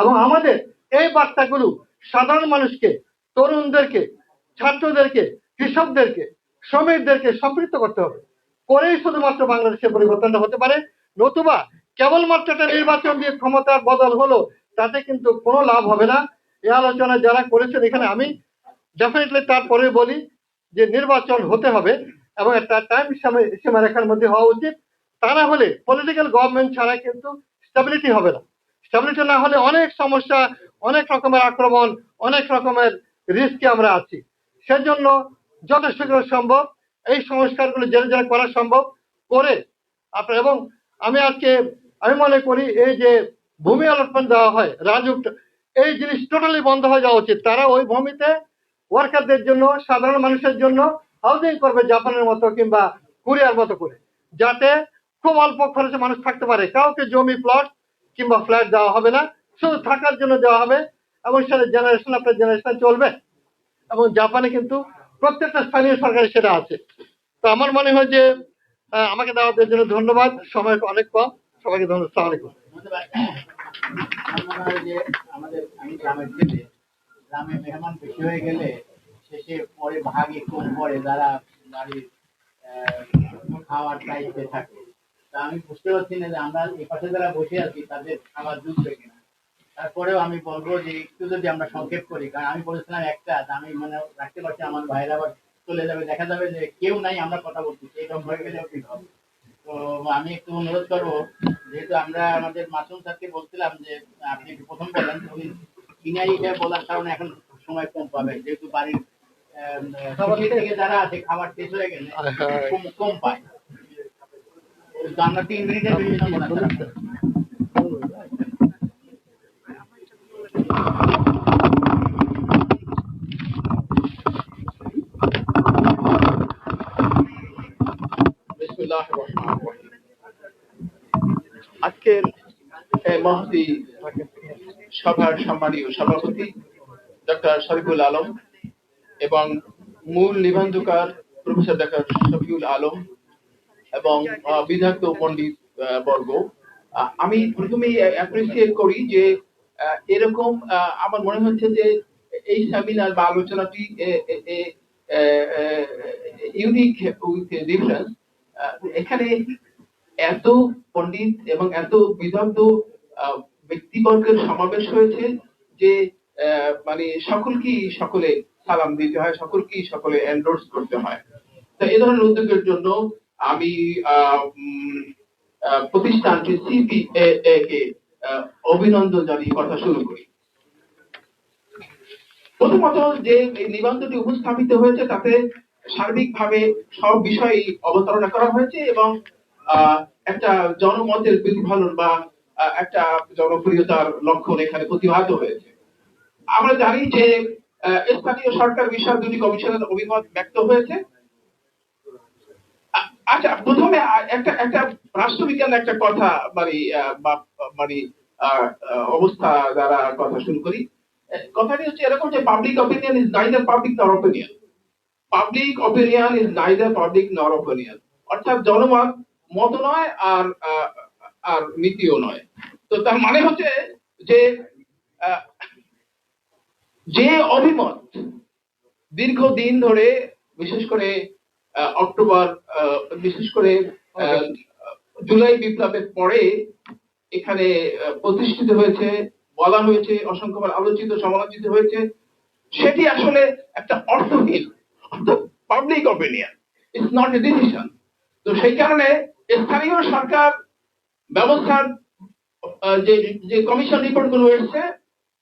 এবং আমাদের এই বার্তাগুলো সাধারণ মানুষকে, তরুণদেরকে, ছাত্রদেরকে, কৃষকদেরকে, শ্রমিকদেরকে সম্পৃক্ত করতে হবে। করেই শুধুমাত্র বাংলাদেশের পরিবর্তনটা হতে পারে, নতুবা কেবলমাত্র একটা নির্বাচন দিয়ে ক্ষমতার বদল হলো, তাতে কিন্তু কোনো লাভ হবে না। এই আলোচনা যারা করেছেন, এখানে আমি ডেফিনেটলি তারপরে বলি যে নির্বাচন হতে হবে এবং একটা টাইম সীমারেখার মধ্যে হওয়া উচিত। তা না হলে পলিটিক্যাল গভর্নমেন্ট ছাড়া কিন্তু স্টেবিলিটি হবে না। স্টেবিলিটি না হলে অনেক সমস্যা, অনেক রকমের আক্রমণ, অনেক রকমের রিস্কে আমরা আছি। সেজন্য যত শীঘ্র সম্ভব এই সংস্কারগুলো জেনে জেনে করা সম্ভব করে। আপনার এবং আমি আজকে, আমি মনে করি এই যে ভূমি অলটমেন্ট দেওয়া হয়, রাজুক, এই জিনিস টোটালি বন্ধ হয়ে যাওয়া উচিত। তারা ওই ভূমিতে ওয়ার্কারদের জন্য, সাধারণ মানুষের জন্য হাউজিং করবে জাপানের মতো কিংবা কোরিয়ার মতো করে, যাতে খুব অল্প খরচে মানুষ থাকতে পারে। কাউকে জমি প্লট কিংবা ফ্ল্যাট দেওয়া হবে না, শুধু থাকার জন্য দেওয়া হবে এবং সেটা জেনারেশন আপনার জেনারেশন চলবে। এবং জাপানে কিন্তু প্রত্যেকটা স্থানীয় সরকারি সেটা আছে। তো আমার মনে হয় যে আমাকে দেওয়ার জন্য ধন্যবাদ। সময় অনেক কম। সবাইকে ধন্যবাদ। সালাম আলাইকুম। আমাদের আমি গ্রামের ছেলে গ্রামে মেহমান বেশি হয়ে গেলে শেষে পরে ভাগে কম পড়ে যারা বাড়ির খাওয়ার দায়িত্বে থাকে আমি বুঝতে পারছি না যে আমরা এই পাশে যারা বসে আছি তাদের খাবার জুটবে কিনা। তারপরেও আমি বলব যে একটু যদি আমরা সংক্ষেপ করি কারণ আমি বলেছিলাম একটা আমি মনে রাখতে পারছি আমার ভাইরা আবার চলে যাবে। দেখা যাবে যে কেউ নাই আমরা কথা বলছি এইরকম হয়ে গেলেও ঠিক হবে? তো আমি একটু অনুরোধ করব যেহেতু আমরা আমাদের মাসুম স্যারকে বলছিলাম যে আপনি প্রথম বলেন উনি কিনাই এটা বলার কারণে এখন সময় কম পাবে যেহেতু বাড়ির থেকে যারা আছে খাবার শেষ হয়ে গেলে কম কম পায়। আমরা তিন আজকের মহতি সভার সম্মানীয় সভাপতি ডক্টর শরীফুল আলম এবং মূল নিবন্ধকার প্রফেসর ডক্টর শফিউল আলম এবং বিধায়ক পণ্ডিত বর্গ। আমি প্রথমেই অ্যাপ্রিসিয়েট করি যে এরকম আমার মনে হচ্ছে যে, এই সেমিনার বা আলোচনাটি ইউনিক উইথ ডিফারেন্স এখানে এত পণ্ডিত এবং এত বিদগ্ধ ব্যক্তিবর্গের সমাবেশ হয়েছে যে মানে সকলকেই সকলে সালাম দিতে হয়, সকলকেই সকলে এন্ডোর্স করতে হয়। তো এই ধরনের উদ্যোগের জন্য আমি প্রতিষ্ঠানটি সিপিএ কে অভিনন্দন জানিয়ে কথা শুরু করি। প্রথমত যে নিবন্ধটি উপস্থাপিত হয়েছে, তাতে সার্বিকভাবে সব বিষয়ই অবতারণা করা হয়েছে এবং একটা জনমতের প্রতিফলন বা একটা জনপ্রিয়তার লক্ষণ এখানে প্রতিভাত হয়েছে। আমরা জানি যে স্থানীয় সরকার বিষয়ে দুটি কমিশনের অভিমত ব্যক্ত হয়েছে। আচ্ছা প্রথমে একটা একটা রাষ্ট্রবিজ্ঞান একটা কথা মানে মানে অবস্থা দ্বারা কথা শুরু করি। কথাটি হচ্ছে এরকম যে public opinion is neither public nor opinion public opinion is neither public nor opinion অর্থাৎ জনমত মত নয় আর আর নীতিও নয়। তো তার মানে হচ্ছে যে যে অভিমত দীর্ঘদিন ধরে, বিশেষ করে অক্টোবর বিশেষ করে জুলাই বিপ্লবের পরে এখানে প্রতিষ্ঠিত হয়েছে, বলা হয়েছে, অসংখ্যবার আলোচিত, সমালোচিত হয়েছে। সেটি আসলে একটা অর্থহীন public opinion it's not a decision তো সেই কারণে স্থানীয় সরকার ব্যবস্থার যে যে কমিশন রিপোর্টগুলো এসছে,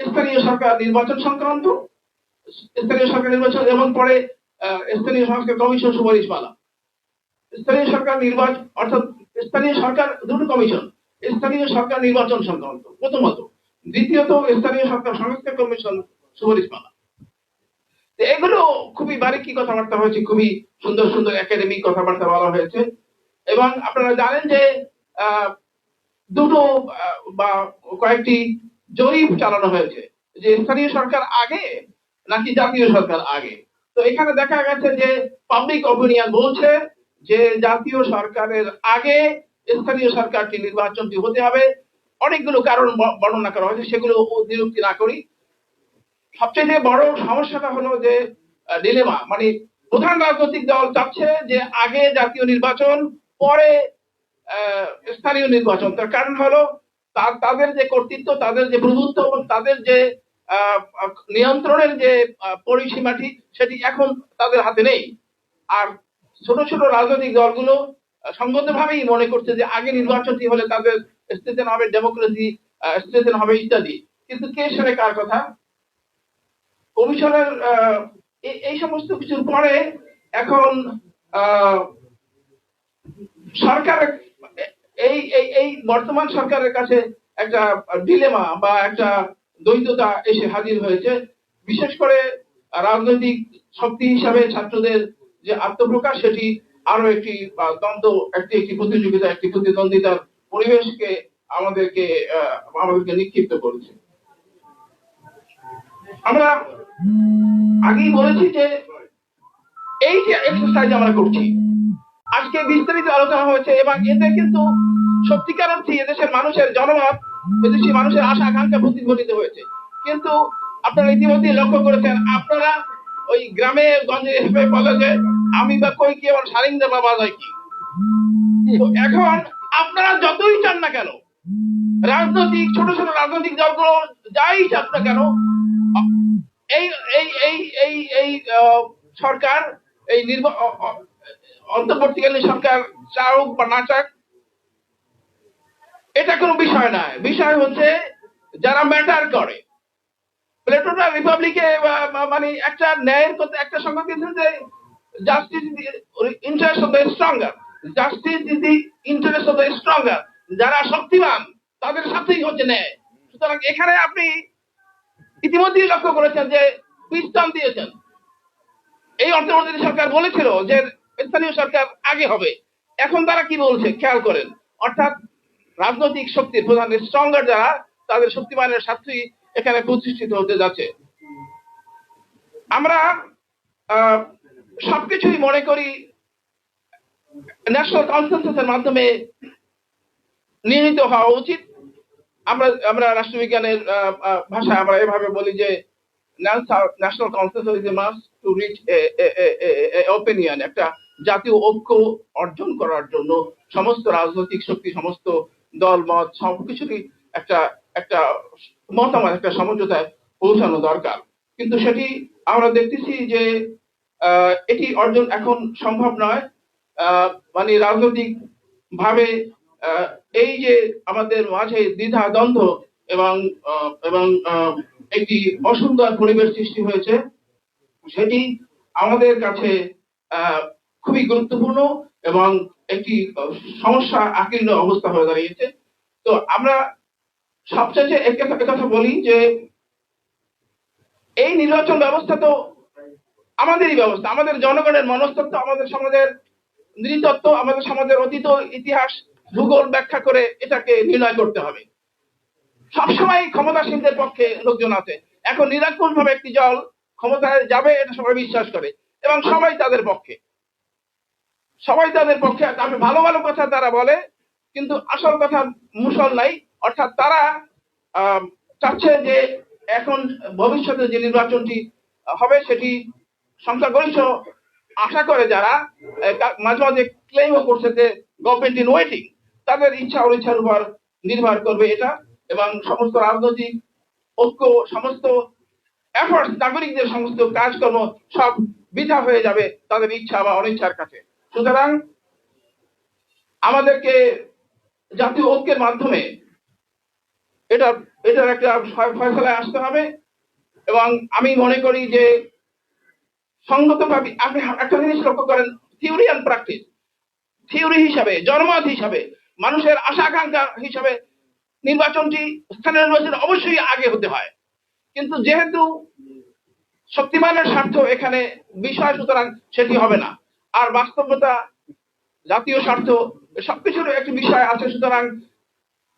স্থানীয় সরকার নির্বাচন সংক্রান্ত, স্থানীয় সরকার নির্বাচন এবং পরে স্থানীয় সংস্কার কমিশন সুপারিশমালা স্থানীয় সরকার নির্বাচন, অর্থাৎ স্থানীয় সরকার, দুটো কমিশন, স্থানীয় সরকার নির্বাচন সংক্রান্ত। প্রথমত, দ্বিতীয়ত স্থানীয় সরকার সংস্কার কমিশন সুপারিশমালা এগুলো খুবই বারিকি কথাবার্তা হয়েছে, খুবই সুন্দর সুন্দর একাডেমিক কথাবার্তা বলা হয়েছে। এবং আপনারা জানেন যে দুটো বা কয়েকটি জরিপ চালানো হয়েছে যে স্থানীয় সরকার আগে নাকি জাতীয় সরকার আগে। তো এখানে দেখা গেছে যে পাবলিক অপিনিয়ন বলছে যে জাতীয় সরকারের আগে স্থানীয় সরকারটি নির্বাচনটি হতে হবে। অনেকগুলো কারণ বর্ণনা করা হয়েছে, সেগুলো নিরুক্তি না করি। সবচেয়ে বড় সমস্যাটা হলো যে ডিলেমা মানে প্রধান রাজনৈতিক দল চাচ্ছে যে আগে জাতীয় নির্বাচন, পরে স্থানীয় নির্বাচন। তার কারণ হলো তাদের যে কর্তৃত্ব, তাদের যে প্রভুত্ব এবং তাদের যে নিয়ন্ত্রণের যে পরিসীমাটি সেটি এখন তাদের হাতে নেই। আর ছোট ছোট রাজনৈতিক দলগুলো সঙ্গত ভাবেই মনে করছে যে আগে নির্বাচনটি হলে তাদের স্টেশন হবে ডেমোক্রেসি স্টেশন হবে ইত্যাদি। কিন্তু কে সেটা কার কথা? কমিশনের এই- সমস্ত কিছুর পরে এখন সরকার এই এই বর্তমান সরকারের কাছে একটা ডিলেমা বা একটা দ্বৈততা এসে হাজির হয়েছে। বিশেষ করে রাজনৈতিক শক্তি হিসাবে ছাত্রদের যে আত্মপ্রকাশ, সেটি আরও একটি দ্বন্দ্ব, একটি একটি প্রতিযোগিতা, একটি প্রতিদ্বন্দ্বিতার পরিবেশকে আমাদেরকে আমাদেরকে নিক্ষিপ্ত করেছে। আমরা আগেই বলেছি যে এই যে এক্সারসাইজ আমরা করছি, আজকে বিস্তারিত আলোচনা হয়েছে এবং এতে কিন্তু সত্যিকার অর্থে এদেশের মানুষের জনমত মানুষের আশা, আকাঙ্ক্ষা প্রতিফলিত হয়েছে। কিন্তু আপনারা ইতিমধ্যে লক্ষ্য করেছেন, আপনারা ওই গ্রামে গঞ্জে বলে যে, আমি বা কই কি, আমার কি? এখন আপনারা যতই চান না কেন, রাজনৈতিক, ছোট ছোট রাজনৈতিক দলগুলো যাই চান না কেন, এই এই এই এই এই সরকার, এই নির্বা অ- অ- অন্তর্বর্তীকালীন সরকার চাউক বা না চাক এটা কোনো বিষয় নয় বিষয় হচ্ছে যারা ম্যাটার করে। প্লেটোটা রিপাবলিকে মানে একটা ন্যায়ের কথা, একটা সংজ্ঞা দিয়েছেন যে justice interest of the stronger justice is the interest of the stronger যারা শক্তিমান, তাদের সাথেই হচ্ছে ন্যায়। সুতরাং এখানে আপনি ইতিমধ্যেই লক্ষ্য করেছেন যে পিস্তান দিয়েছেন। এই অর্থমন্ত্রী সরকার বলেছিল যে স্থানীয় সরকার আগে হবে। এখন তারা কি বলছে? খেয়াল করেন। অর্থাৎ রাজনৈতিক শক্তি প্রধান স্ট্রঙ্গার যারা, তাদের শক্তিমানের স্বার্থই এখানে প্রতিষ্ঠিত হতে যাচ্ছে। আমরা সবকিছুই মনে করি ন্যাশনাল কনসেন্সাসের মাধ্যমে নিহিত হওয়া উচিত। আমরা আমরা রাষ্ট্রবিজ্ঞানের ভাষায় আমরা এভাবে বলি যে national consensus is mass to reach opinion একটা জাতীয় ঐক্য অর্জন করার জন্য সমস্ত রাজনৈতিক শক্তি, সমস্ত দল, মত সবকিছুরই একটা একটা মতামত, একটা সমঝোতায় পৌঁছানো দরকার। কিন্তু সেটি আমরা দেখতেছি যে এটি অর্জন এখন সম্ভব নয়। মানে রাজনৈতিক ভাবে এই যে আমাদের মাঝে দ্বিধা, দ্বন্দ্ব এবং এবং একটি অসুন্দর পরিবেশ সৃষ্টি হয়েছে, সেটি আমাদের কাছে খুবই গুরুত্বপূর্ণ। এবং একটি সমস্যা আকীর্ণ অবস্থা হয়ে দাঁড়িয়েছে। তো আমরা সবচেয়ে একটা কথা বলি যে, এই নির্বাচন ব্যবস্থা তো আমাদেরই ব্যবস্থা। আমাদের জনগণের মনস্তত্ব আমাদের সমাজের নৃতত্ব আমাদের সমাজের অতীত, ইতিহাস, ভূগোল ব্যাখ্যা করে এটাকে নির্ণয় করতে হবে। সবসময় ক্ষমতাসীনদের পক্ষে লোকজন আছে। এখন নিরাকুল ভাবে একটি দল ক্ষমতায় যাবে, এটা সবাই বিশ্বাস করে। এবং সবাই তাদের পক্ষে। সবাই তাদের পক্ষে তবে ভালো ভালো কথা তারা বলে, কিন্তু আসল কথা মুসল নাই। অর্থাৎ তারা চাচ্ছে যে এখন ভবিষ্যতে যে নির্বাচনটি হবে সেটি সংখ্যাগরিষ্ঠ আশা করে যারা মাঝে মাঝে ক্লেমও করছে যে গভর্নমেন্ট ইন ওয়েটিং তাদের ইচ্ছা অনিচ্ছার উপর নির্ভর করবে এটা। এবং সমস্ত রাজনৈতিক ঐক্য, সমস্ত এফর্টস নাগরিকদের সমস্ত কাজকর্ম সব বৃথা হয়ে যাবে তাদের ইচ্ছা বা অনিচ্ছার কাছে। সুতরাং আমাদেরকে জাতীয় ঐক্যের মাধ্যমে এটা, এটার একটা ফয়সলায় আসতে হবে এবং আমি মনে করি যে সঙ্গতভাবে আপনি একটা জিনিস লক্ষ্য করেন থিওরি অ্যান্ড প্র্যাকটিস থিওরি হিসাবে জনমত হিসাবে, মানুষের আশা আকাঙ্ক্ষা হিসাবে নির্বাচনটি, স্থানীয় নির্বাচন অবশ্যই আগে হতে হয়। কিন্তু যেহেতু শক্তিমানের স্বার্থ এখানে বিষয়, সুতরাং সেটি হবে না। আর বাস্তবতা, জাতীয় স্বার্থ, সবকিছুর একটি বিষয় আছে। সুতরাং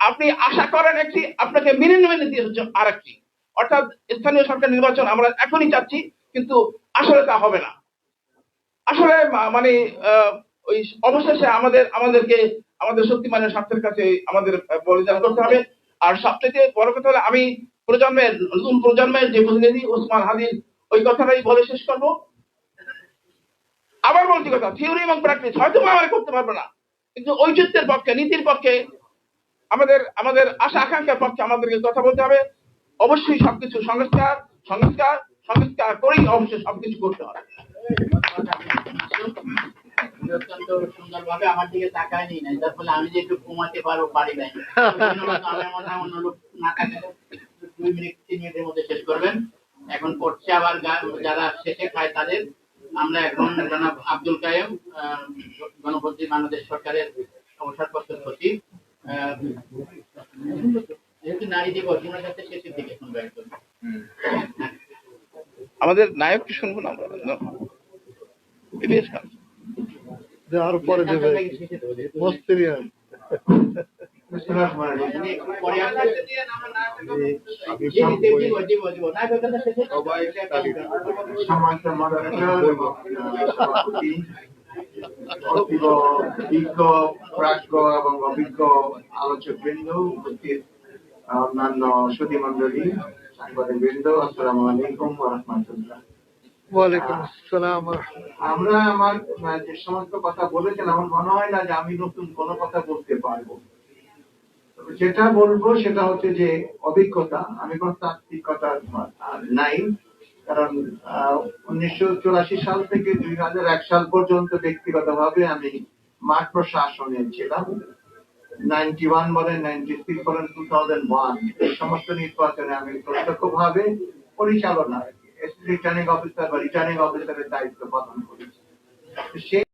আপনি আশা করেন একটি, আপনাকে মেনে নেবে নিতে হচ্ছে আর একটি অর্থাৎ স্থানীয় সরকার নির্বাচন আমরা এখনই চাচ্ছি, কিন্তু আসলে তা হবে না। আসলে মানে ওই অবশেষে আমাদের, আমাদেরকে, আমাদের শক্তিমানের স্বার্থের কাছে আমাদের বলিদান করতে হবে। আর সবচেয়ে বড় কথা হলো, আমি প্রজন্মের, নতুন প্রজন্মের যে প্রতিনিধি ওসমান হাদির ওই কথাটাই বলে শেষ করব। আবার বলছি কথা থিওরি এবং প্র্যাকটিস হয়তো আমরা করতে পারব না। কিন্তু ঔচিত্যের পক্ষে, নীতির পক্ষে, আমাদের আমাদের আশা আকাঙ্ক্ষার পক্ষে আমাদেরকে কথা বলতে হবে। অবশ্যই সবকিছু সংস্কার সংস্কার সংস্কার করেই অবশ্যই সবকিছু করতে হবে। আমার দিকে তাকায় নি ফলে আমি যে একটু ঘুমাতে পারব পারি নাই। আমার মনে হয় অন্য লোক না এখন করছে আবার যারা শেষে খায় তাদের। আমরা এখন জনাব আব্দুল কায়েম আহ, গণপ্রজাতন্ত্রী বাংলাদেশ সরকারের অবসরপ্রাপ্ত সচিব। আহ, যেহেতু নারী দিবস ওনার কাছে শেষের দিকে শুনব একদম। আমাদের নায়ককে শুনব না আমরা? ইলিয়াস আরও পরে দেবে মস্তিরিয়ান এবং অভিজ্ঞ আলোচক বৃন্দ উপস্থিত অন্যান্য সুধী মন্ডলী সাংবাদিক বৃন্দ আলাইকুম আমরা আমার যে সমস্ত কথা বলেছেন, আমার মনে হয় না যে আমি নতুন কোনো কথা বলতে পারব। যেটা বলব সেটা হচ্ছে যে অভিজ্ঞতা, আমি কোন তাত্ত্বিকতা নাই। কারণ উনিশশো চুরাশি সাল থেকে দুই হাজার এক সাল পর্যন্ত ব্যক্তিগতভাবে আমি মাঠ প্রশাসনে ছিলাম। নাইনটি ওয়ান বলেন, নাইনটি সিক্স বলেন, টু থাউজেন্ড ওয়ান। এই সমস্ত নির্বাচনে আমি প্রত্যক্ষভাবে পরিচালনা রিটার্নিং অফিসার বা রিটার্নিং অফিসারের দায়িত্ব পালন করেছি। সেই